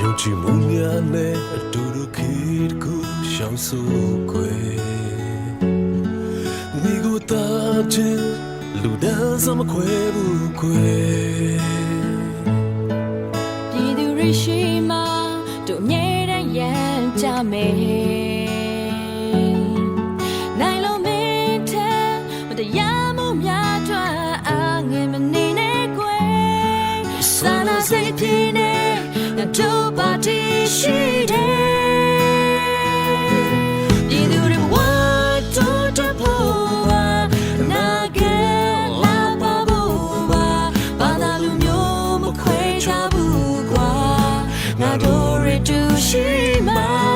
ယုံကြည်မှုများနဲ့အတူတူခေတ္တကူရှောင်စိုးခွေမိကိုတာချင်းလူဒန်းစမခွဲဘူးခွေပြည်သူရရှိမှတို့အမြဲတမ်းရန်ကြမယ်နိုင်လို့မင်းထဲမတရားမှုများထွက်အားငယ်မနေနဲ့ကွယ်စာနာစိတ်ပြင်းနေ Reduce my